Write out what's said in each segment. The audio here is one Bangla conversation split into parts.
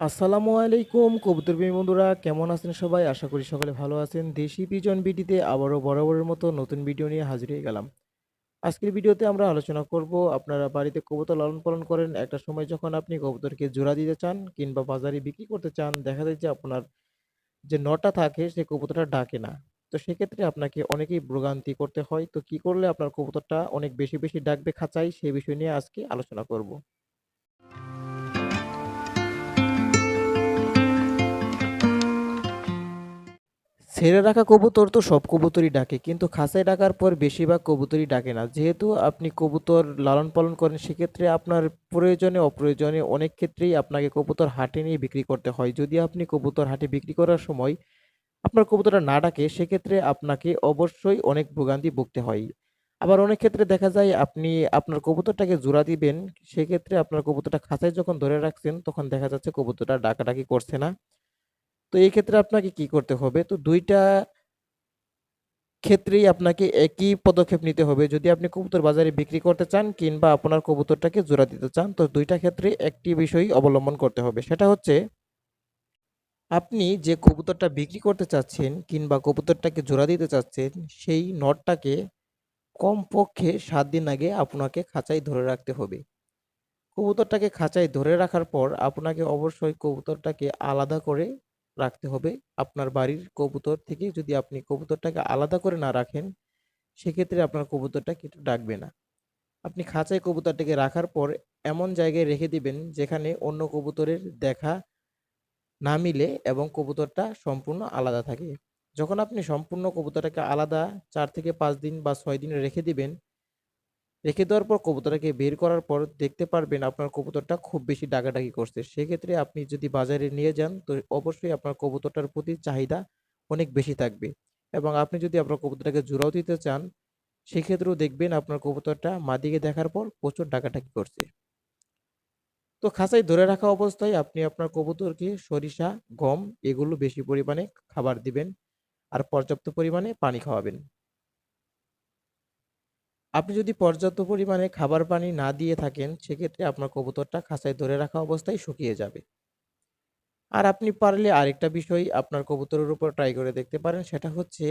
আসসালামু আলাইকুম, কবুতর প্রেমী বন্ধুরা, কেমন আছেন সবাই? আশা করি সকলে ভালো আছেন। দেশি পিজন বিডিতে আবারও বরাবরের মতো নতুন ভিডিও নিয়ে হাজির হয়ে গেলাম। আজকের ভিডিওতে আমরা আলোচনা করব, আপনারা বাড়িতে কবুতর লালন পালন করেন, একটা সময় যখন আপনি কবুতরকে জোড়া দিতে চান কিংবা বাজারে বিক্রি করতে চান, দেখা যায় যে আপনার যে নটা থাকে, সে কবুতরটা ডাকে না। তো সেক্ষেত্রে আপনাকে অনেকেই ভোগান্তি করতে হয়। তো কি করলে আপনার কবুতরটা অনেক বেশি বেশি ডাকবে, খাঁচায়? সেই বিষয় নিয়ে আজকে আলোচনা করব। ছেড়ে রাখা কবুতর তো সব কবুতরই ডাকে, কিন্তু খাঁচায় ডাকার পর বেশিরভাগ কবুতরই ডাকে না। যেহেতু আপনি কবুতর লালন পালন করেন, সেক্ষেত্রে আপনার প্রয়োজনে অপ্রয়োজনে অনেক ক্ষেত্রেই আপনাকে কবুতর হাটে নিয়ে বিক্রি করতে হয়। যদি আপনি কবুতর হাটে বিক্রি করার সময় আপনার কবুতরটা না ডাকে, সেক্ষেত্রে আপনাকে অবশ্যই অনেক ভোগান্তি ভুগতে হয়। আবার অনেক ক্ষেত্রে দেখা যায় আপনি আপনার কবুতরটাকে জোড়া দিবেন, সেক্ষেত্রে আপনার কবুতরটা খাঁচায় যখন ধরে রাখছেন, তখন দেখা যাচ্ছে কবুতরটা ডাকাডাকি করছে না। তো এই ক্ষেত্রে আপনাকে কি করতে হবে? তো দুইটা ক্ষেত্রেই আপনাকে একই পদক্ষেপ নিতে হবে। যদি আপনি কবুতর বাজারে বিক্রি করতে চান কিংবা আপনার কবুতরটাকে জোড়া দিতে চান, তো দুইটা ক্ষেত্রে একটি বিষয় অবলম্বন করতে হবে। সেটা হচ্ছে, আপনি যে কবুতরটা বিক্রি করতে চাচ্ছেন কিংবা কবুতরটাকে জোড়া দিতে চাচ্ছেন, সেই নটটাকে কমপক্ষে সাত দিন আগে আপনাকে খাঁচায় ধরে রাখতে হবে। কবুতরটাকে খাঁচায় ধরে রাখার পর আপনাকে অবশ্যই কবুতরটাকে আলাদা করে রাখতে হবে। আপনার বাড়ির কবুতর থেকে যদি আপনি কবুতরটাকে আলাদা করে না রাখেন, সেক্ষেত্রে আপনার কবুতরটা কিন্তু ডাকবে না। আপনি খাঁচায় কবুতরটাকে রাখার পর এমন জায়গায় রেখে দিবেন যেখানে অন্য কবুতরের দেখা না মিলে এবং কবুতরটা সম্পূর্ণ আলাদা থাকে। যখন আপনি সম্পূর্ণ কবুতরটাকে আলাদা চার থেকে পাঁচ দিন বা ছয় দিন রেখে দিবেন রেখে দেওয়ার পর কবুতরটাকে বের করার পর দেখতে পারবেন আপনার কবুতরটা খুব বেশি ডাকাডাকি করছে। সেক্ষেত্রে আপনি যদি বাজারে নিয়ে যান, তো অবশ্যই আপনার কবুতরটার প্রতি চাহিদা অনেক বেশি থাকবে। এবং আপনি যদি আপনার কবুতরটাকে জোড়াও দিতে চান, সেক্ষেত্রেও দেখবেন আপনার কবুতরটা মাদিকে দেখার পর প্রচুর ডাকাডাকি করছে। তো খাঁচায় ধরে রাখা অবস্থায় আপনি আপনার কবুতরকে সরিষা, গম এগুলো বেশি পরিমাণে খাবার দিবেন আর পর্যাপ্ত পরিমাণে পানি খাওয়াবেন। আপনি যদি পর্যাপ্ত পরিমাণে খাবার পানি না দিয়ে থাকেন, সেক্ষেত্রে আপনার কবুতরটা খাঁচায় ধরে রাখা অবস্থায় শুকিয়ে যাবে। আর আপনি পারলে আরেকটা বিষয় আপনার কবুতরের উপর ট্রাই করে দেখতে পারেন, সেটা হচ্ছে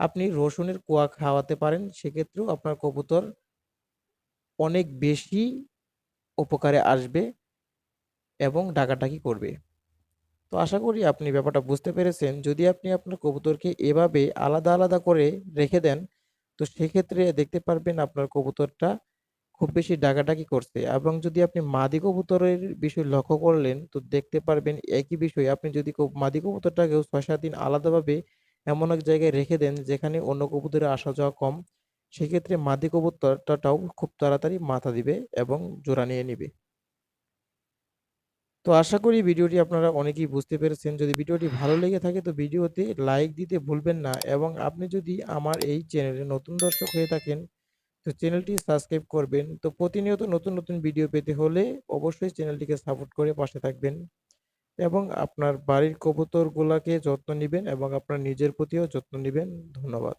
আপনি রসুনের কোয়া খাওয়াতে পারেন, সেক্ষেত্রেও আপনার কবুতর অনেক বেশি উপকারে আসবে এবং ডাকাডাকি করবে। তো আশা করি আপনি ব্যাপারটা বুঝতে পেরেছেন। যদি আপনি আপনার কবুতরকে এভাবে আলাদা আলাদা করে রেখে দেন তো সেক্ষেত্রে দেখতে পারবেন আপনার কবুতরটা খুব বেশি ডাকাডাকি করছে এবং যদি আপনি মাদি কবুতরের বিষয় লক্ষ্য করলেন, তো দেখতে পারবেন একই বিষয়। আপনি যদি মাদি কবুতরটাকেও ছয় সাত দিন আলাদাভাবে এমন এক জায়গায় রেখে দেন যেখানে অন্য কবুতরের আসা যাওয়া কম, সেক্ষেত্রে মাদি কবুতরটাও খুব তাড়াতাড়ি মাথা দিবে এবং জোড়া নিয়ে নিবে। তো আশা করি ভিডিওটি আপনারা অনেকেই বুঝতে পেরেছেন। যদি ভিডিওটি ভালো লেগে থাকে তো ভিডিওতে লাইক দিতে ভুলবেন না এবং আপনি যদি আমার এই চ্যানেলে নতুন দর্শক হয়ে থাকেন তো চ্যানেলটি সাবস্ক্রাইব করবেন। তো প্রতিনিয়ত নতুন নতুন ভিডিও পেতে হলে অবশ্যই চ্যানেলটিকে সাপোর্ট করে পাশে থাকবেন এবং আপনার বাড়ির কবুতরগুলোকে যত্ন নেবেন এবং আপনার নিজের প্রতিও যত্ন নেবেন। ধন্যবাদ।